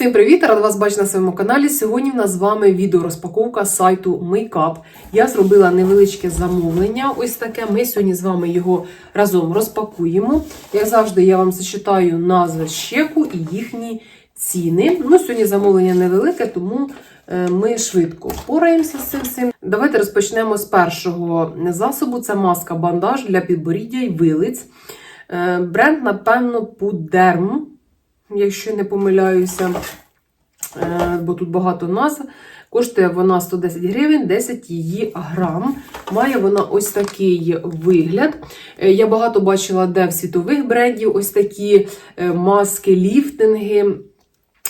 Всім привіт! Рада вас бачити на своєму каналі. Сьогодні в нас з вами відеорозпаковка сайту Makeup. Я зробила невеличке замовлення. Ось таке. Ми сьогодні з вами його разом розпакуємо. Як завжди, я вам зачитаю назви з чеку і їхні ціни. Ну, сьогодні замовлення невелике, тому е, ми швидко впораємося з цим всім. Давайте розпочнемо з першого засобу. Це маска бандаж для підборіддя і вилиць. Е, Бренд, напевно, Пудерм якщо не помиляюся, е, бо тут багато назв. Коштує вона 110 гривень, 10 її грам. Має вона ось такий вигляд. Е, Я багато бачила, де в світових брендів ось такі е, маски, ліфтинги.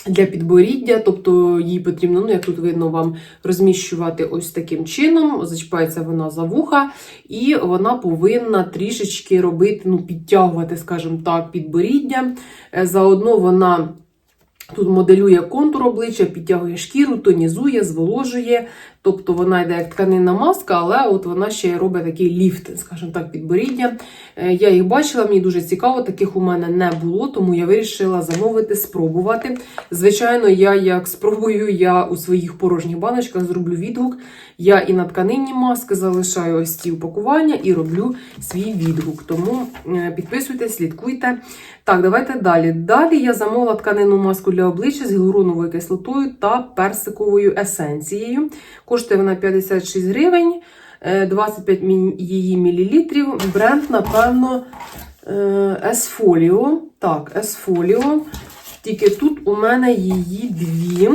Для підборіддя, тобто їй потрібно, ну як тут видно, вам розміщувати ось таким чином. Зачіпається вона за вуха, і вона повинна трішечки робити, ну, підтягувати, скажімо так, підборіддя. Е, Заодно вона тут моделює контур обличчя, підтягує шкіру, тонізує, зволожує. Тобто вона йде як тканинна маска, але от вона ще робить такий ліфт, скажімо так, підборіддя. Е, Я їх бачила, мені дуже цікаво, таких у мене не було, тому я вирішила замовити, спробувати. Звичайно, я як спробую, я у своїх порожніх баночках зроблю відгук. Я і на тканинні маски залишаю ось ці упакування і роблю свій відгук. Тому е, підписуйтесь, слідкуйте. Так, давайте далі. Далі я замовила тканинну маску для обличчя з гіалуроновою кислотою та персиковою есенцією. Коштує вона 56 гривень, е, 25 її мілілітрів. Бренд, напевно, е, Esfolio. Так, Esfolio. Тільки тут у мене її дві.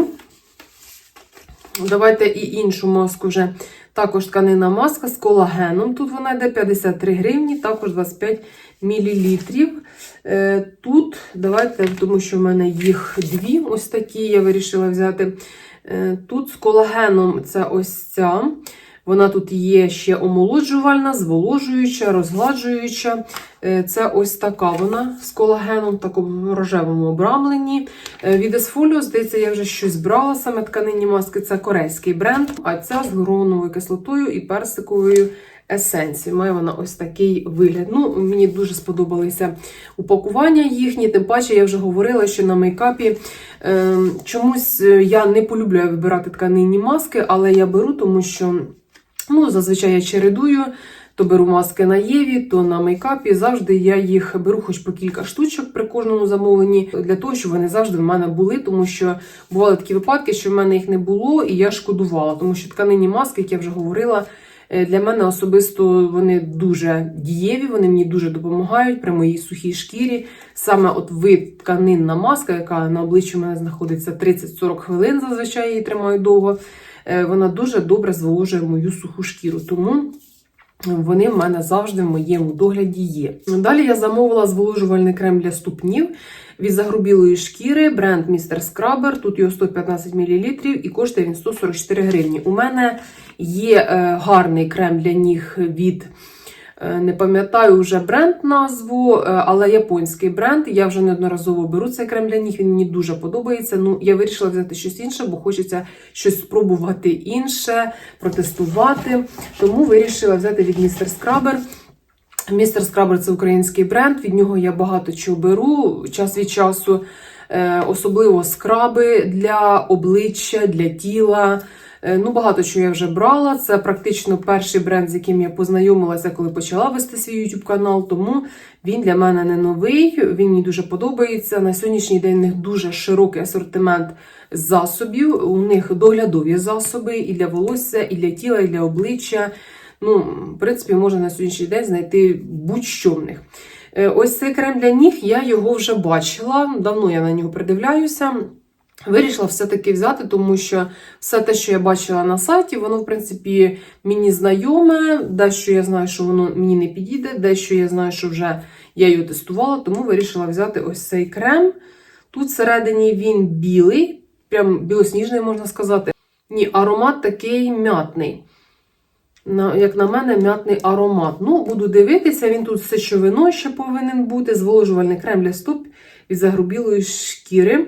Давайте і іншу маску вже. Також тканина маска з колагеном. Тут вона йде 53 гривні, також 25 мл. Тут давайте, тому що в мене їх дві, ось такі, я вирішила взяти. Е, Тут з колагеном це ось ця. Вона тут є ще омолоджувальна, зволожуюча, розгладжуюча. Е, Це ось така вона з колагеном, в такому рожевому обрамленні. Е, Від Esfolio, здається, я вже щось брала. Саме тканинні маски це корейський бренд, а ця з гіалуроновою кислотою і персиковою есенцією. Має вона ось такий вигляд. Ну, Мені дуже сподобалися упакування їхні. Тим паче, я вже говорила, що на мейкапі е, чомусь я не полюбляю вибирати тканинні маски, але я беру, тому що ну, зазвичай я чередую. То беру маски на Єві, то на мейкапі. Завжди я їх беру хоч по кілька штучок при кожному замовленні, для того, щоб вони завжди в мене були, тому що бували такі випадки, що в мене їх не було, і я шкодувала, тому що тканинні маски, як я вже говорила, для мене особисто вони дуже дієві, вони мені дуже допомагають при моїй сухій шкірі. Саме от вид тканинна маска, яка на обличчі у мене знаходиться 30-40 хвилин, зазвичай її тримаю довго. е, Вона дуже добре зволожує мою суху шкіру. Тому вони в мене завжди в моєму догляді є. Далі я замовила зволожувальний крем для ступнів від загрубілої шкіри, бренд Mr. Scrubber. Тут його 115 мл і коштує він 144 гривні. У мене є е, гарний крем для ніг від. Е, Не пам'ятаю вже бренд назву, е, але японський бренд. Я вже неодноразово беру цей крем для ніг. Він мені дуже подобається. Ну, я вирішила взяти щось інше, бо хочеться щось спробувати інше, протестувати. Тому вирішила взяти від Mr. Scrubber. Містер Скрабер це український бренд. Від нього я багато чого беру час від часу, е, особливо скраби для обличчя, для тіла. Е, Ну, багато чого я вже брала. Це практично перший бренд, з яким я познайомилася, коли почала вести свій YouTube канал. Тому він для мене не новий. Він мені дуже подобається. На сьогоднішній день у них дуже широкий асортимент засобів. У них доглядові засоби і для волосся, і для тіла, і для обличчя. Ну, в принципі, можна на сьогоднішній день знайти будь-що в них. Е, Ось цей крем для ніг, я його вже бачила. Давно я на нього придивляюся. Вирішила все-таки взяти, тому що все те, що я бачила на сайті, воно, в принципі, мені знайоме. Дещо я знаю, що воно мені не підійде, дещо я знаю, що вже я його тестувала, тому вирішила взяти ось цей крем. Тут всередині він білий, прям білосніжний, можна сказати. Ні, аромат такий м'ятний. Як на мене, м'ятний аромат. Ну, буду дивитися, він тут сечовино ще повинен бути. Зволожувальний крем для стоп від загрубілої шкіри.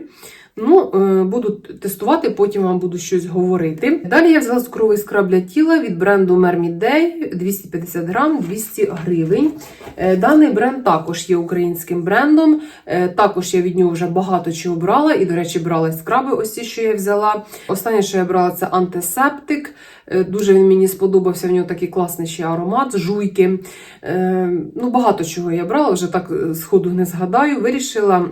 Ну, е, буду тестувати, потім вам буду щось говорити. Далі я взяла цукровий скраб для тіла від бренду Mermid Day 250 грам, 200 гривень. Е, Даний бренд також є українським брендом. Е, Також я від нього вже багато чого брала. І, до речі, брала скраби, ось ці, що я взяла. Останнє, що я брала, це антисептик. Дуже він мені сподобався. В нього такий класний ще аромат, жуйки. Ну, багато чого я брала, вже так сходу не згадаю. Вирішила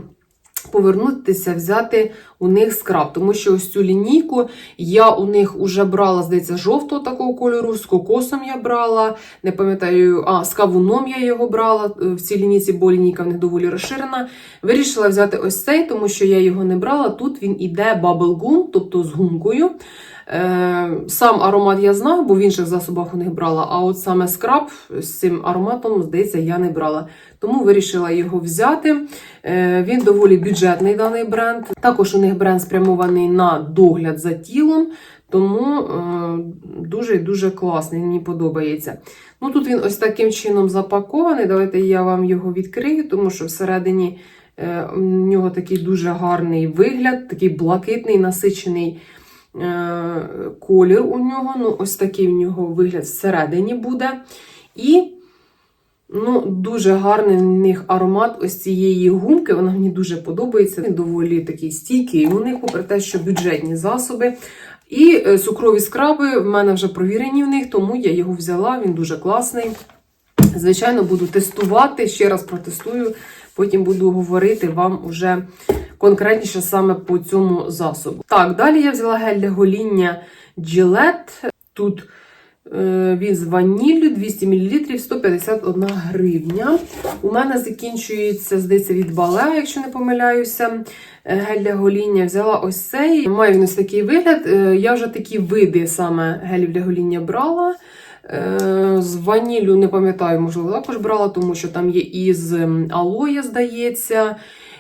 повернутися, взяти у них скраб, тому що ось цю лінійку я у них вже брала, здається, жовтого такого кольору, з кокосом я брала, не пам'ятаю, а з кавуном я його брала е, в цій лінійці, бо лінійка в них доволі розширена. Вирішила взяти ось цей, тому що я його не брала. Тут він іде bubble gum, тобто з гумкою. Е, Сам аромат я знаю, бо в інших засобах у них брала. А от саме скраб з цим ароматом, здається, я не брала. Тому вирішила його взяти. Е, Він доволі бюджетний даний бренд. Також у них бренд спрямований на догляд за тілом. Тому е, дуже дуже класний, мені подобається. Ну Тут він ось таким чином запакований. Давайте я вам його відкрию, тому що всередині у нього такий дуже гарний вигляд, такий блакитний, насичений колір у нього. Ну, ось такий в нього вигляд всередині буде. І ну, дуже гарний в них аромат ось цієї гумки. Вона мені дуже подобається. Він доволі такий стійкий у них, попри те, що бюджетні засоби. І е, цукрові скраби в мене вже провірені в них, тому я його взяла. Він дуже класний. Звичайно, буду тестувати, ще раз протестую, потім буду говорити вам уже конкретніше саме по цьому засобу. Так, далі я взяла гель для гоління Gillette. Тут е, він з ваніллю 200 мл 151 гривня. У мене закінчується, здається, від бале, якщо не помиляюся. е, Гель для гоління взяла ось цей. Має він ось такий вигляд. Е, Я вже такі види саме гелів для гоління брала. Е, З ваніллю не пам'ятаю, можливо, також брала, тому що там є і з алоє, здається,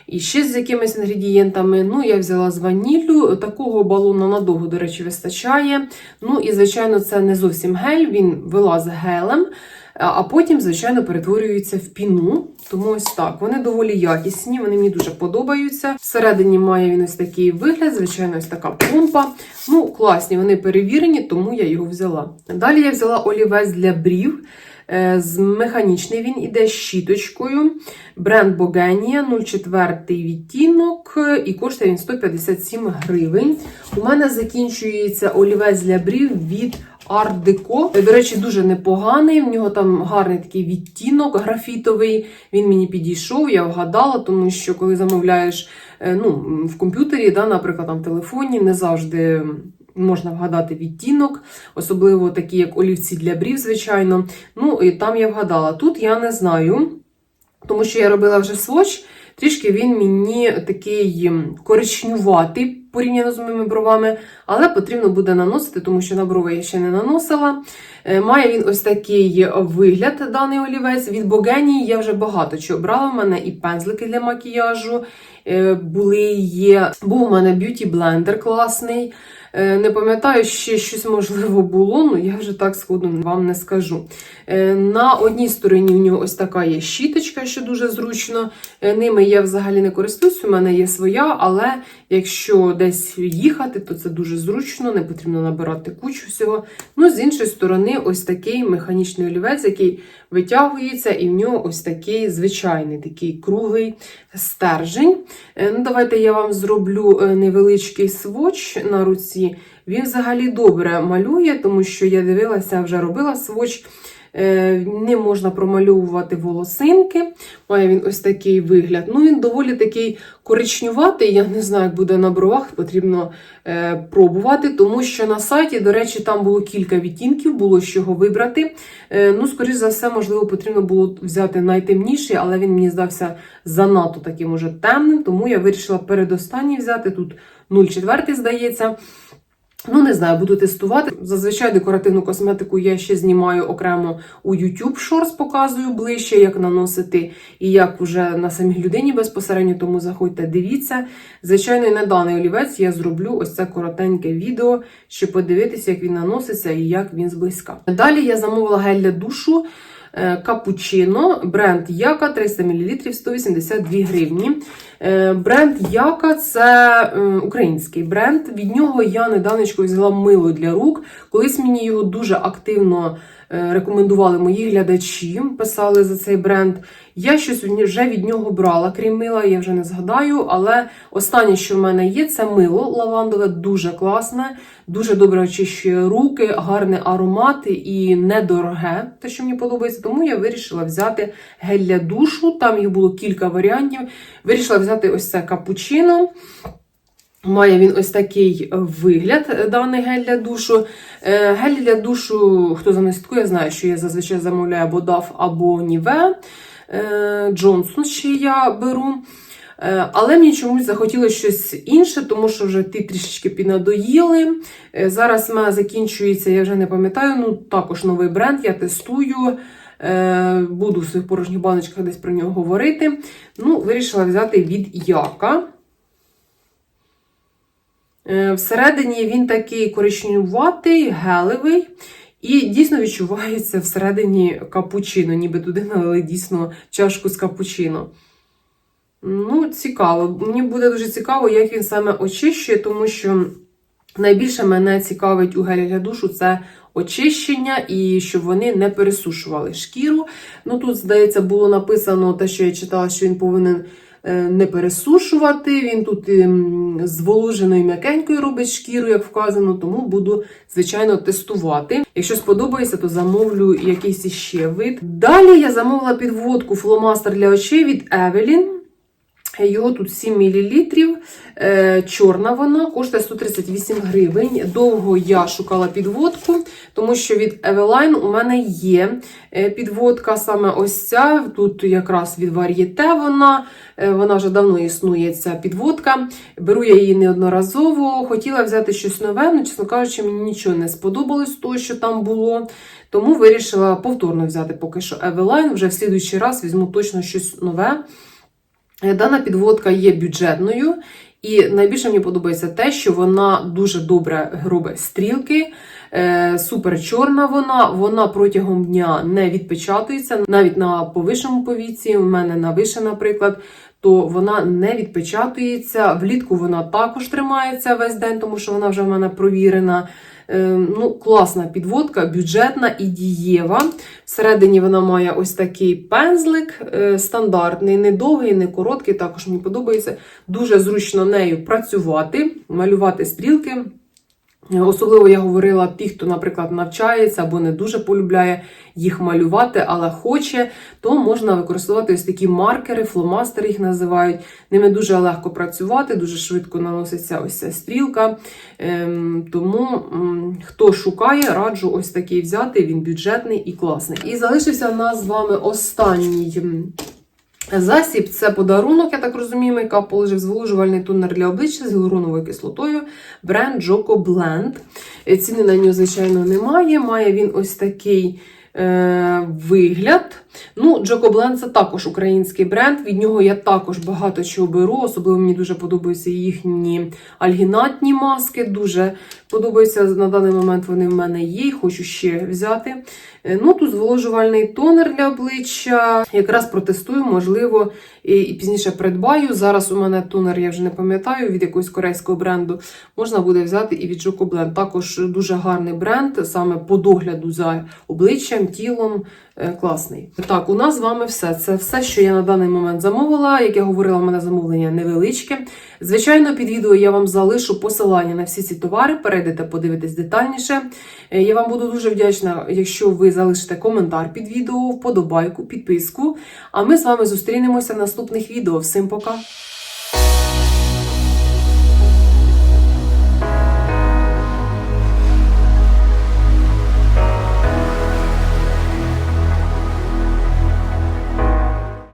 і ще з якимись інгредієнтами. Ну, я взяла з ваніллю. Такого балону надовго, до речі, вистачає. Ну, і, звичайно, це не зовсім гель, він вилазить гелем, а потім, звичайно, перетворюється в піну. Тому ось так. Вони доволі якісні, вони мені дуже подобаються. Всередині має він ось такий вигляд, звичайно, ось така помпа. Ну, класні, вони перевірені, тому я його взяла. Далі я взяла олівець для брів. Е, З механічний він іде з щіточкою. Бренд Bogenia 04 відтінок, е, і коштує він 157 гривень. У мене закінчується олівець для брів від Art Deco. Е, До речі, дуже непоганий. В нього там гарний такий відтінок графітовий. Він мені підійшов, я вгадала, тому що коли замовляєш ну, в комп'ютері, да, наприклад, там в телефоні, не завжди. Можна вгадати відтінок, особливо такі, як олівці для брів, звичайно. Ну, і там я вгадала. Тут я не знаю, тому що я робила вже сводч, трішки він мені такий коричнюватий порівняно з моїми бровами, але потрібно буде наносити, тому що на брови я ще не наносила. Е, Має він ось такий вигляд, даний олівець. Від Богенії я вже багато чого брала. У мене і пензлики для макіяжу е, були, є. Був у мене б'юті блендер класний. Е, Не пам'ятаю, ще щось можливо було, але я вже так сходу вам не скажу. Е, На одній стороні в нього ось така є щіточка, що дуже зручно. Е, Ними я взагалі не користуюсь, у мене є своя, але якщо десь їхати, то це дуже зручно, не потрібно набирати кучу всього. Ну, з іншої сторони, ось такий механічний олівець, який витягується, і в нього ось такий звичайний, такий круглий стержень. Е, Ну, Давайте я вам зроблю невеличкий сводч на руці. Він взагалі добре малює, тому що я дивилася, вже робила сводч. Е, Не можна промальовувати волосинки. Має він ось такий вигляд. Ну, він доволі такий коричнюватий. Я не знаю, як буде на бровах, потрібно е, пробувати, тому що на сайті, до речі, там було кілька відтінків, було з чого вибрати. Е, ну, скоріш за все, можливо, потрібно було взяти найтемніший, але він мені здався занадто таким уже темним, тому я вирішила передостанній взяти. Тут 0,4, здається. Ну, не знаю, буду тестувати. Зазвичай декоративну косметику я ще знімаю окремо у YouTube Shorts, показую ближче, як наносити і як вже на самій людині безпосередньо, тому заходьте, дивіться. Звичайно, і на даний олівець я зроблю ось це коротеньке відео, щоб подивитися, як він наноситься і як він зблизька. Далі я замовила гель для душу. е, Капучино, бренд Яка 300 мл 182 гривні. Е, Бренд Яка це е, український бренд. Від нього я недавнечко взяла мило для рук. Колись мені його дуже активно е, рекомендували мої глядачі, писали за цей бренд. Я щось вже від нього брала, крім мила, я вже не згадаю. Але останнє, що в мене є, це мило лавандове, дуже класне, дуже добре очищує руки, гарний аромат і недороге, те, що мені подобається. Тому я вирішила взяти гель для душу. Там їх було кілька варіантів. Вирішила взяти ось це капучино. Має він ось такий вигляд, е, даний гель для душу. Е, Гель для душу, хто за слідкує, знає, що я зазвичай замовляю або DAF, або Ніве. Джонсон ще я беру. Е, Але мені чомусь захотілося щось інше, тому що вже ті трішечки піднадоїли. Е, Зараз в мене закінчується, я вже не пам'ятаю, ну також новий бренд, я тестую. Буду в своїх порожніх баночках десь про нього говорити. Ну, вирішила взяти від Яка. Е, Всередині він такий коричневатий, гелевий. І дійсно відчувається всередині капучино, ніби туди налили дійсно чашку з капучино. Ну, цікаво. Мені буде дуже цікаво, як він саме очищує, тому що найбільше мене цікавить у гелі для душу це очищення і щоб вони не пересушували шкіру. Ну тут, здається, було написано те, що я читала, що він повинен е, не пересушувати. Він тут ем, зволоженою м'якенькою робить шкіру, як вказано, тому буду, звичайно, тестувати. Якщо сподобається, то замовлю якийсь іще вид. Далі я замовила підводку фломастер для очей від Evelyn. Його тут 7 мл. Е, чорна вона коштує 138 гривень. Довго я шукала підводку, тому що від Eveline у мене є е, підводка, саме ось ця. Тут якраз від Varieté вона. Е, Вона вже давно існує ця підводка. Беру я її неодноразово. Хотіла взяти щось нове, але, чесно кажучи, мені нічого не сподобалось того, що там було. Тому вирішила повторно взяти поки що Eveline. Вже в слідуючий раз візьму точно щось нове. Е, Дана підводка є бюджетною, і найбільше мені подобається те, що вона дуже добре робить стрілки, е, супер чорна вона, вона протягом дня не відпечатується, навіть на повишеному повіці, у мене на вище, наприклад, то вона не відпечатується. Влітку вона також тримається весь день, тому що вона вже в мене провірена. Е, Ну, класна підводка, бюджетна і дієва. Всередині вона має ось такий пензлик, е, стандартний, не довгий, не короткий. Також мені подобається. Дуже зручно нею працювати, малювати стрілки. Особливо я говорила ті, хто, наприклад, навчається або не дуже полюбляє їх малювати, але хоче, то можна використовувати ось такі маркери, фломастери їх називають. Ними дуже легко працювати, дуже швидко наноситься ось ця стрілка. Ем, тому хто шукає, раджу ось такий взяти. Він бюджетний і класний. І залишився в нас з вами останній. Засіб це подарунок, я так розумію, мейкап положив зволожувальний тонер для обличчя з гіалуроновою кислотою. Бренд Joko Blend. Е, Ціни на нього, звичайно, немає. Має він ось такий е, вигляд. Ну, Blend це також український бренд. Від нього я також багато чого беру. Особливо мені дуже подобаються їхні альгінатні маски. Дуже подобаються на даний момент вони в мене є. Хочу ще взяти. Е, Ну, тут зволожувальний тонер для обличчя. Якраз протестую, можливо, і, пізніше придбаю. Зараз у мене тонер, я вже не пам'ятаю, від якогось корейського бренду. Можна буде взяти і від Blend. Також дуже гарний бренд, саме по догляду за обличчям, тілом. Е, Класний. Так, у нас з вами все. Це все, що я на даний момент замовила. Як я говорила, у мене замовлення невеличке. Звичайно, під відео я вам залишу посилання на всі ці товари. Перейдете, подивитесь детальніше. Е, Я вам буду дуже вдячна, якщо ви залишите коментар під відео, вподобайку, підписку. А ми з вами зустрінемося в наступних відео. Всім пока!